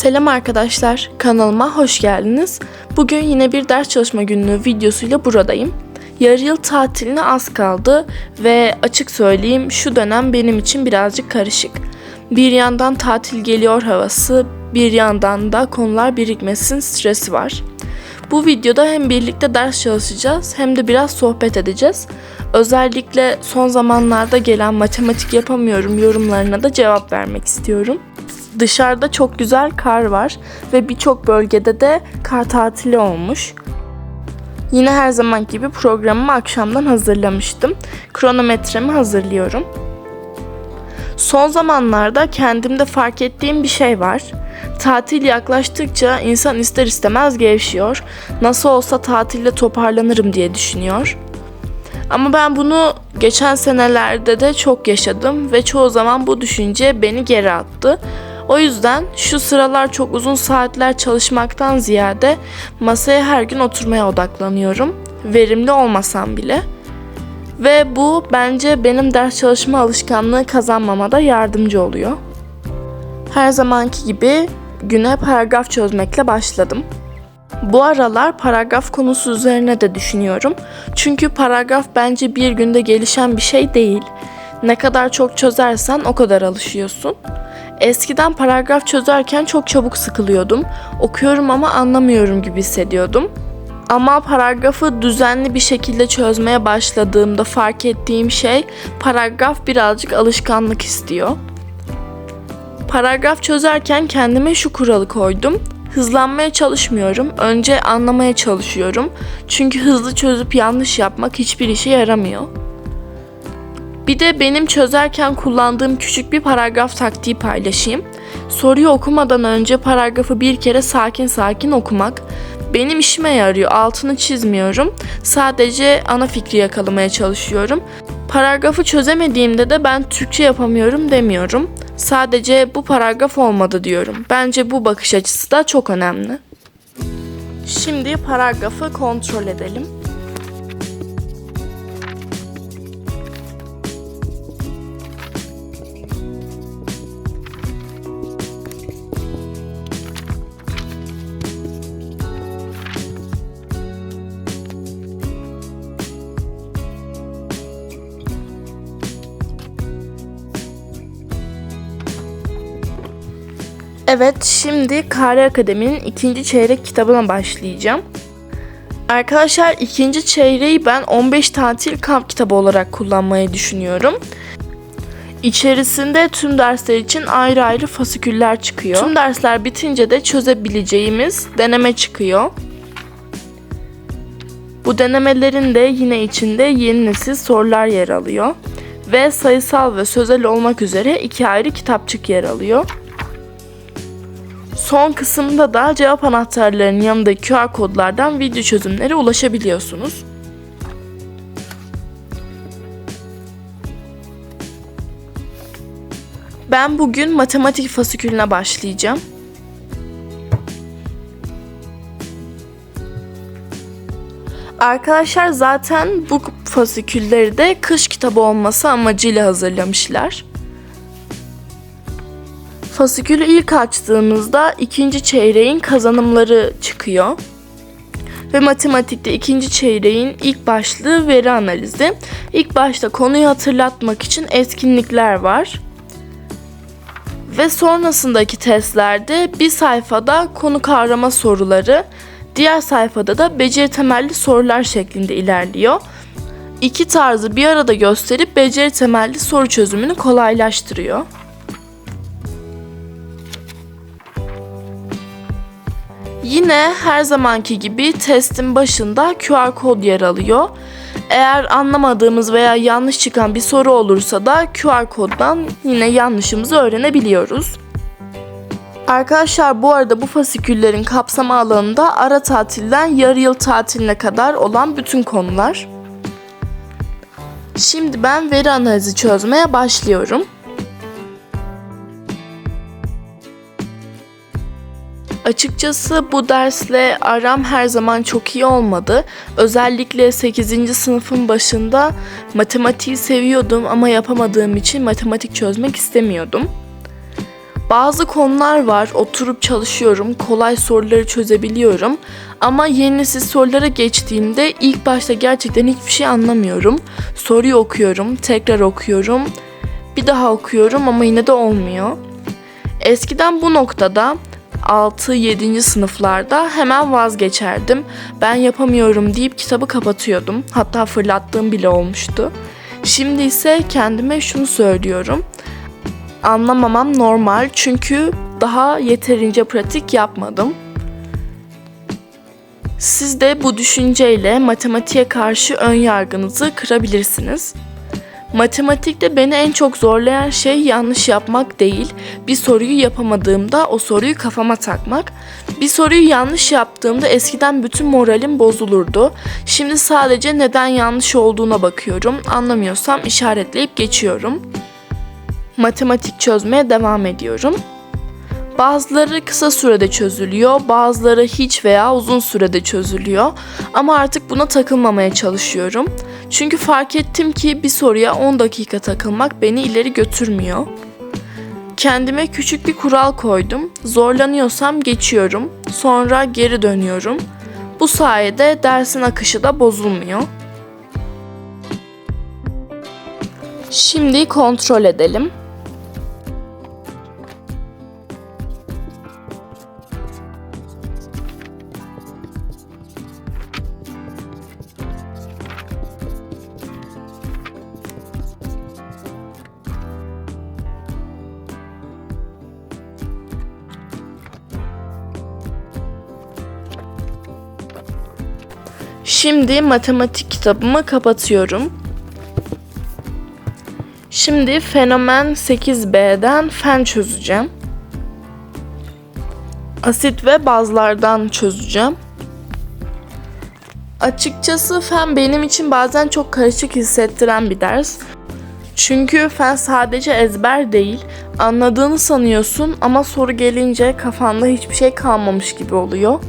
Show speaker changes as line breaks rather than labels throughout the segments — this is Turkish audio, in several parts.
Selam arkadaşlar, kanalıma hoş geldiniz. Bugün yine bir ders çalışma günlüğü videosuyla buradayım. Yarı yıl tatiline az kaldı ve açık söyleyeyim şu dönem benim için birazcık karışık. Bir yandan tatil geliyor havası, bir yandan da konular birikmesin stresi var. Bu videoda hem birlikte ders çalışacağız hem de biraz sohbet edeceğiz. Özellikle son zamanlarda gelen matematik yapamıyorum yorumlarına da cevap vermek istiyorum. Dışarıda çok güzel kar var ve birçok bölgede de kar tatili olmuş. Yine her zaman gibi programımı akşamdan hazırlamıştım. Kronometremi hazırlıyorum. Son zamanlarda kendimde fark ettiğim bir şey var. Tatil yaklaştıkça insan ister istemez gevşiyor. Nasıl olsa tatilde toparlanırım diye düşünüyor. Ama ben bunu geçen senelerde de çok yaşadım ve çoğu zaman bu düşünce beni geri attı. O yüzden şu sıralar çok uzun saatler çalışmaktan ziyade masaya her gün oturmaya odaklanıyorum. Verimli olmasam bile. Ve bu bence benim ders çalışma alışkanlığı kazanmama da yardımcı oluyor. Her zamanki gibi güne paragraf çözmekle başladım. Bu aralar paragraf konusu üzerine de düşünüyorum. Çünkü paragraf bence bir günde gelişen bir şey değil. Ne kadar çok çözersen o kadar alışıyorsun. Eskiden paragraf çözerken çok çabuk sıkılıyordum. Okuyorum ama anlamıyorum gibi hissediyordum. Ama paragrafı düzenli bir şekilde çözmeye başladığımda fark ettiğim şey paragraf birazcık alışkanlık istiyor. Paragraf çözerken kendime şu kuralı koydum. Hızlanmaya çalışmıyorum. Önce anlamaya çalışıyorum. Çünkü hızlı çözüp yanlış yapmak hiçbir işe yaramıyor. Bir de benim çözerken kullandığım küçük bir paragraf taktiği paylaşayım. Soruyu okumadan önce paragrafı bir kere sakin sakin okumak benim işime yarıyor. Altını çizmiyorum. Sadece ana fikri yakalamaya çalışıyorum. Paragrafı çözemediğimde de ben Türkçe yapamıyorum demiyorum. Sadece bu paragraf olmadı diyorum. Bence bu bakış açısı da çok önemli. Şimdi paragrafı kontrol edelim. Evet, şimdi Kare Akademi'nin ikinci çeyrek kitabına başlayacağım. Arkadaşlar ikinci çeyreği ben 15 tatil kamp kitabı olarak kullanmayı düşünüyorum. İçerisinde tüm dersler için ayrı ayrı fasiküller çıkıyor. Tüm dersler bitince de çözebileceğimiz deneme çıkıyor. Bu denemelerin de yine içinde yeni nesil sorular yer alıyor. Ve sayısal ve sözel olmak üzere iki ayrı kitapçık yer alıyor. Son kısımda da cevap anahtarlarının yanındaki QR kodlardan video çözümlere ulaşabiliyorsunuz. Ben bugün matematik fasikülüne başlayacağım. Arkadaşlar zaten bu fasikülleri de kış kitabı olması amacıyla hazırlamışlar. Fasikülü ilk açtığımızda ikinci çeyreğin kazanımları çıkıyor. Ve matematikte ikinci çeyreğin ilk başlığı veri analizi. İlk başta konuyu hatırlatmak için etkinlikler var. Ve sonrasındaki testlerde bir sayfada konu kavrama soruları, diğer sayfada da beceri temelli sorular şeklinde ilerliyor. İki tarzı bir arada gösterip beceri temelli soru çözümünü kolaylaştırıyor. Yine her zamanki gibi testin başında QR kod yer alıyor. Eğer anlamadığımız veya yanlış çıkan bir soru olursa da QR koddan yine yanlışımızı öğrenebiliyoruz. Arkadaşlar bu arada bu fasiküllerin kapsama alanında ara tatilden yarı yıl tatiline kadar olan bütün konular. Şimdi ben veri analizi çözmeye başlıyorum. Açıkçası bu dersle aram her zaman çok iyi olmadı. Özellikle 8. sınıfın başında matematiği seviyordum ama yapamadığım için matematik çözmek istemiyordum. Bazı konular var, oturup çalışıyorum, kolay soruları çözebiliyorum. Ama yeni nesil sorulara geçtiğimde ilk başta gerçekten hiçbir şey anlamıyorum. Soruyu okuyorum, tekrar okuyorum, bir daha okuyorum ama yine de olmuyor. Eskiden bu noktada 6-7. sınıflarda hemen vazgeçerdim. Ben yapamıyorum deyip kitabı kapatıyordum. Hatta fırlattığım bile olmuştu. Şimdi ise kendime şunu söylüyorum. Anlamamam normal çünkü daha yeterince pratik yapmadım. Siz de bu düşünceyle matematiğe karşı ön yargınızı kırabilirsiniz. Matematikte beni en çok zorlayan şey yanlış yapmak değil, bir soruyu yapamadığımda o soruyu kafama takmak. Bir soruyu yanlış yaptığımda eskiden bütün moralim bozulurdu. Şimdi sadece neden yanlış olduğuna bakıyorum. Anlamıyorsam işaretleyip geçiyorum. Matematik çözmeye devam ediyorum. Bazıları kısa sürede çözülüyor, bazıları hiç veya uzun sürede çözülüyor. Ama artık buna takılmamaya çalışıyorum. Çünkü fark ettim ki bir soruya 10 dakika takılmak beni ileri götürmüyor. Kendime küçük bir kural koydum. Zorlanıyorsam geçiyorum, sonra geri dönüyorum. Bu sayede dersin akışı da bozulmuyor. Şimdi kontrol edelim. Şimdi matematik kitabımı kapatıyorum. Şimdi fenomen 8B'den fen çözeceğim. Asit ve bazlardan çözeceğim. Açıkçası fen benim için bazen çok karışık hissettiren bir ders. Çünkü fen sadece ezber değil, anladığını sanıyorsun ama soru gelince kafanda hiçbir şey kalmamış gibi oluyor.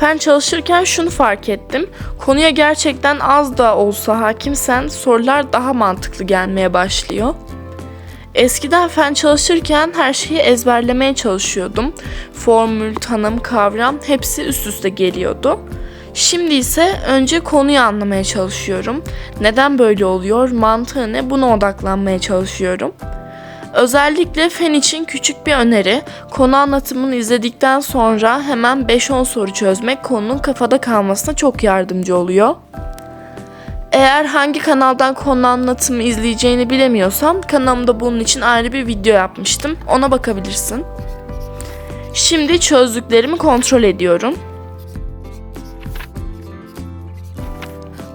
Fen çalışırken şunu fark ettim. Konuya gerçekten az da olsa hakimsen sorular daha mantıklı gelmeye başlıyor. Eskiden fen çalışırken her şeyi ezberlemeye çalışıyordum. Formül, tanım, kavram hepsi üst üste geliyordu. Şimdi ise önce konuyu anlamaya çalışıyorum. Neden böyle oluyor, mantığı ne buna odaklanmaya çalışıyorum. Özellikle fen için küçük bir öneri. Konu anlatımını izledikten sonra hemen 5-10 soru çözmek konunun kafada kalmasına çok yardımcı oluyor. Eğer hangi kanaldan konu anlatımı izleyeceğini bilemiyorsan kanalımda bunun için ayrı bir video yapmıştım. Ona bakabilirsin. Şimdi çözdüklerimi kontrol ediyorum.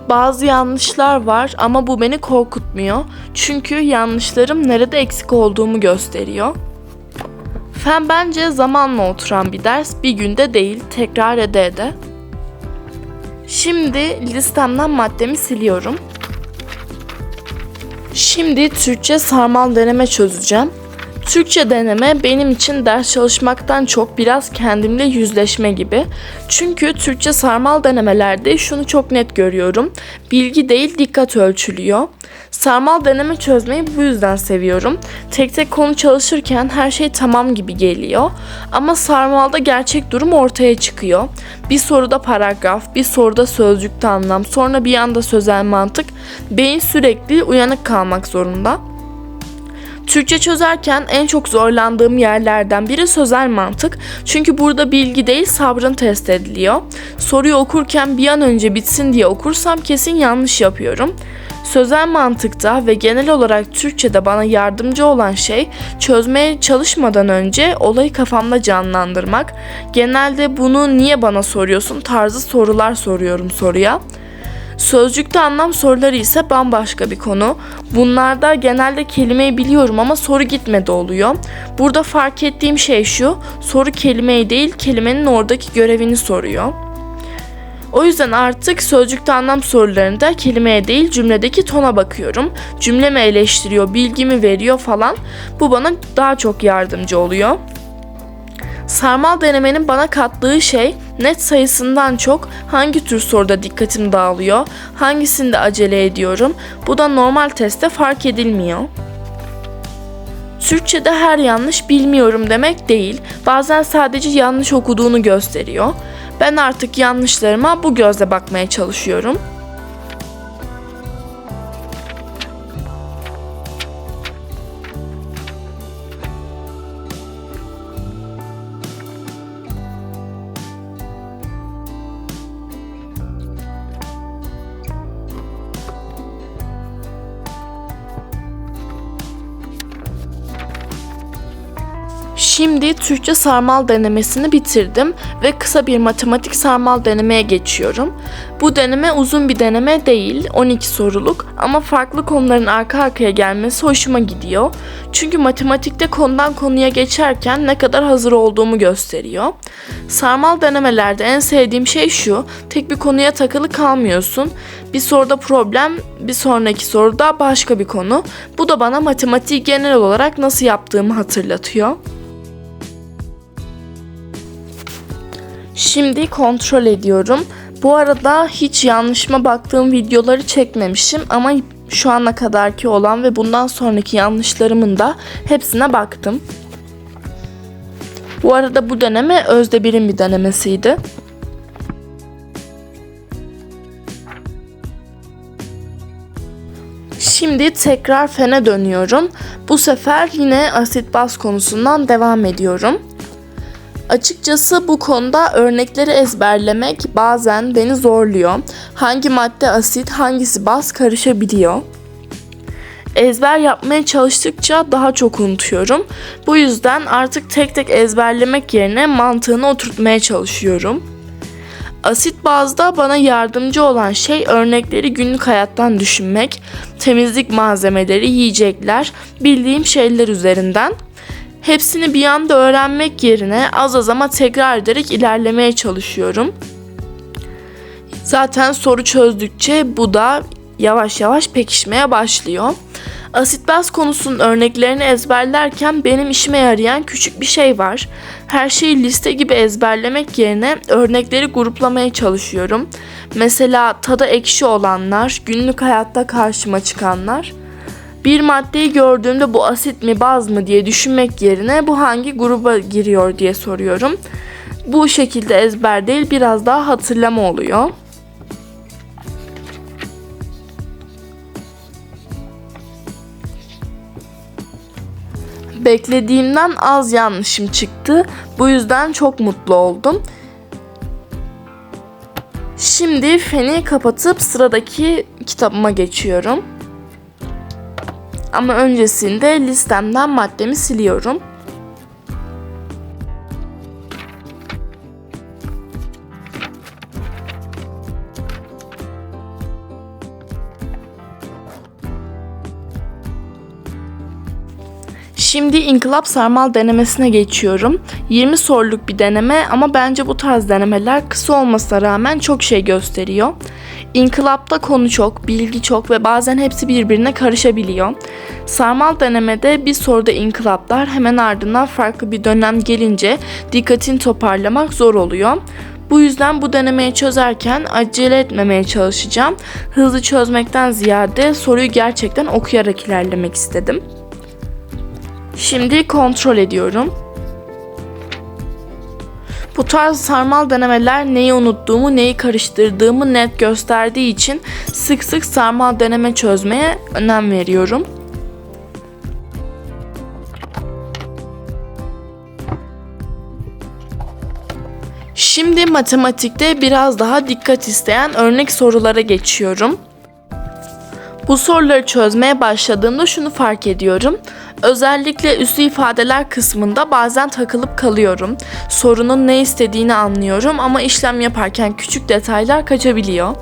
Bazı yanlışlar var ama bu beni korkutmuyor. Çünkü yanlışlarım nerede eksik olduğumu gösteriyor. Fen bence zamanla oturan bir ders, bir günde değil, tekrar ede ede. Şimdi listemden maddemi siliyorum. Şimdi Türkçe sarmal deneme çözeceğim. Türkçe deneme benim için ders çalışmaktan çok biraz kendimle yüzleşme gibi. Çünkü Türkçe sarmal denemelerde şunu çok net görüyorum. Bilgi değil dikkat ölçülüyor. Sarmal deneme çözmeyi bu yüzden seviyorum. Tek tek konu çalışırken her şey tamam gibi geliyor. Ama sarmalda gerçek durum ortaya çıkıyor. Bir soruda paragraf, bir soruda sözcükte anlam, sonra bir anda sözel mantık. Beyin sürekli uyanık kalmak zorunda. Türkçe çözerken en çok zorlandığım yerlerden biri sözel mantık. Çünkü burada bilgi değil sabrın test ediliyor. Soruyu okurken bir an önce bitsin diye okursam kesin yanlış yapıyorum. Sözel mantıkta ve genel olarak Türkçe'de bana yardımcı olan şey çözmeye çalışmadan önce olayı kafamda canlandırmak. Genelde bunu niye bana soruyorsun tarzı sorular soruyorum soruya. Sözcükte anlam soruları ise bambaşka bir konu. Bunlarda genelde kelimeyi biliyorum ama soru gitmedi oluyor. Burada fark ettiğim şey şu, soru kelimeyi değil kelimenin oradaki görevini soruyor. O yüzden artık sözcükte anlam sorularında kelimeye değil cümledeki tona bakıyorum. Cümle mi eleştiriyor, bilgimi veriyor falan. Bu bana daha çok yardımcı oluyor. Sarmal denemenin bana kattığı şey net sayısından çok hangi tür soruda dikkatim dağılıyor, hangisinde acele ediyorum. Bu da normal testte fark edilmiyor. Türkçe'de her yanlış bilmiyorum demek değil. Bazen sadece yanlış okuduğunu gösteriyor. Ben artık yanlışlarıma bu gözle bakmaya çalışıyorum. Şimdi Türkçe sarmal denemesini bitirdim ve kısa bir matematik sarmal denemeye geçiyorum. Bu deneme uzun bir deneme değil, 12 soruluk ama farklı konuların arka arkaya gelmesi hoşuma gidiyor. Çünkü matematikte konudan konuya geçerken ne kadar hazır olduğumu gösteriyor. Sarmal denemelerde en sevdiğim şey şu, tek bir konuya takılı kalmıyorsun. Bir soruda problem, bir sonraki soruda başka bir konu. Bu da bana matematiği genel olarak nasıl yaptığımı hatırlatıyor. Şimdi kontrol ediyorum. Bu arada hiç yanlışıma baktığım videoları çekmemişim ama şu ana kadarki olan ve bundan sonraki yanlışlarımın da hepsine baktım. Bu arada bu deneme özde birim bir denemesiydi. Şimdi tekrar fene dönüyorum. Bu sefer yine asit baz konusundan devam ediyorum. Açıkçası bu konuda örnekleri ezberlemek bazen beni zorluyor. Hangi madde asit, hangisi baz karışabiliyor. Ezber yapmaya çalıştıkça daha çok unutuyorum. Bu yüzden artık tek tek ezberlemek yerine mantığını oturtmaya çalışıyorum. Asit bazda bana yardımcı olan şey örnekleri günlük hayattan düşünmek, temizlik malzemeleri, yiyecekler, bildiğim şeyler üzerinden. Hepsini bir anda öğrenmek yerine az az ama tekrar ederek ilerlemeye çalışıyorum. Zaten soru çözdükçe bu da yavaş yavaş pekişmeye başlıyor. Asit baz konusunun örneklerini ezberlerken benim işime yarayan küçük bir şey var. Her şeyi liste gibi ezberlemek yerine örnekleri gruplamaya çalışıyorum. Mesela tadı ekşi olanlar, günlük hayatta karşıma çıkanlar. Bir maddeyi gördüğümde bu asit mi baz mı diye düşünmek yerine bu hangi gruba giriyor diye soruyorum. Bu şekilde ezber değil biraz daha hatırlama oluyor. Beklediğimden az yanlışım çıktı. Bu yüzden çok mutlu oldum. Şimdi feni kapatıp sıradaki kitabıma geçiyorum. Ama öncesinde listemden maddemi siliyorum. Şimdi inkılap sarmal denemesine geçiyorum. 20 soruluk bir deneme ama bence bu tarz denemeler kısa olmasına rağmen çok şey gösteriyor. İnkılapta konu çok, bilgi çok ve bazen hepsi birbirine karışabiliyor. Sarmal denemede bir soruda inkılaplar hemen ardından farklı bir dönem gelince dikkatini toparlamak zor oluyor. Bu yüzden bu denemeyi çözerken acele etmemeye çalışacağım. Hızlı çözmekten ziyade soruyu gerçekten okuyarak ilerlemek istedim. Şimdi kontrol ediyorum. Bu tarz sarmal denemeler neyi unuttuğumu, neyi karıştırdığımı net gösterdiği için sık sık sarmal deneme çözmeye önem veriyorum. Şimdi matematikte biraz daha dikkat isteyen örnek sorulara geçiyorum. Bu soruları çözmeye başladığımda şunu fark ediyorum. Özellikle üslü ifadeler kısmında bazen takılıp kalıyorum. Sorunun ne istediğini anlıyorum ama işlem yaparken küçük detaylar kaçabiliyor.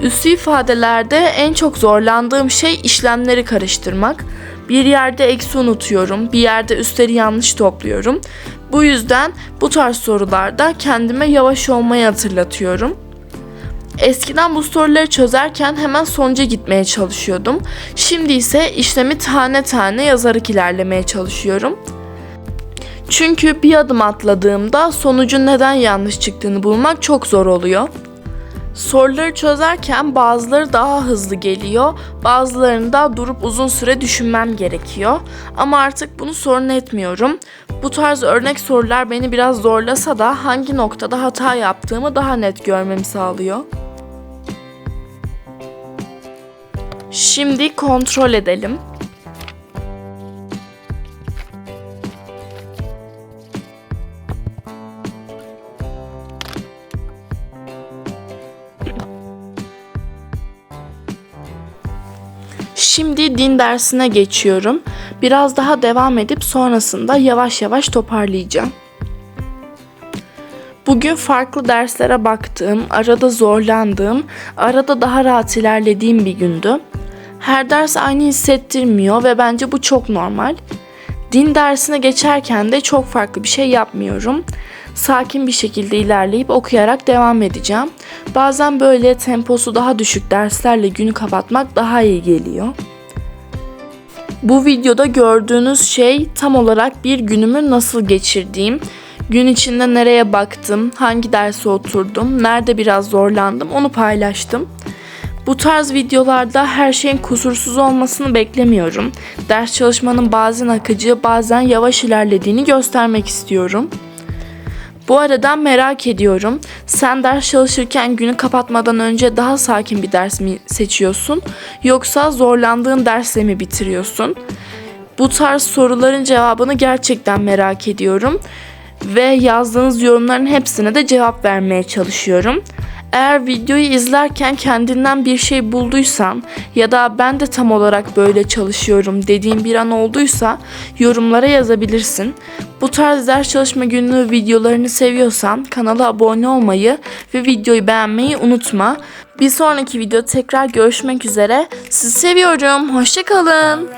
Üslü ifadelerde en çok zorlandığım şey işlemleri karıştırmak. Bir yerde eksi unutuyorum, bir yerde üstleri yanlış topluyorum. Bu yüzden bu tarz sorularda kendime yavaş olmayı hatırlatıyorum. Eskiden bu soruları çözerken hemen sonuca gitmeye çalışıyordum. Şimdi ise işlemi tane tane yazarak ilerlemeye çalışıyorum. Çünkü bir adım atladığımda sonucun neden yanlış çıktığını bulmak çok zor oluyor. Soruları çözerken bazıları daha hızlı geliyor, bazılarında durup uzun süre düşünmem gerekiyor. Ama artık bunu sorun etmiyorum. Bu tarz örnek sorular beni biraz zorlasa da hangi noktada hata yaptığımı daha net görmemi sağlıyor. Şimdi kontrol edelim. Şimdi din dersine geçiyorum. Biraz daha devam edip sonrasında yavaş yavaş toparlayacağım. Bugün farklı derslere baktığım, arada zorlandığım, arada daha rahat ilerlediğim bir gündü. Her ders aynı hissettirmiyor ve bence bu çok normal. Din dersine geçerken de çok farklı bir şey yapmıyorum. Sakin bir şekilde ilerleyip okuyarak devam edeceğim. Bazen böyle temposu daha düşük derslerle günü kapatmak daha iyi geliyor. Bu videoda gördüğünüz şey tam olarak bir günümü nasıl geçirdiğim, gün içinde nereye baktım, hangi derse oturdum, nerede biraz zorlandım onu paylaştım. Bu tarz videolarda her şeyin kusursuz olmasını beklemiyorum. Ders çalışmanın bazen akıcı, bazen yavaş ilerlediğini göstermek istiyorum. Bu arada merak ediyorum. Sen ders çalışırken günü kapatmadan önce daha sakin bir ders mi seçiyorsun yoksa zorlandığın dersle mi bitiriyorsun? Bu tarz soruların cevabını gerçekten merak ediyorum ve yazdığınız yorumların hepsine de cevap vermeye çalışıyorum. Eğer videoyu izlerken kendinden bir şey bulduysan ya da ben de tam olarak böyle çalışıyorum dediğin bir an olduysa yorumlara yazabilirsin. Bu tarz ders çalışma günlüğü videolarını seviyorsan kanala abone olmayı ve videoyu beğenmeyi unutma. Bir sonraki video tekrar görüşmek üzere. Sizi seviyorum. Hoşçakalın.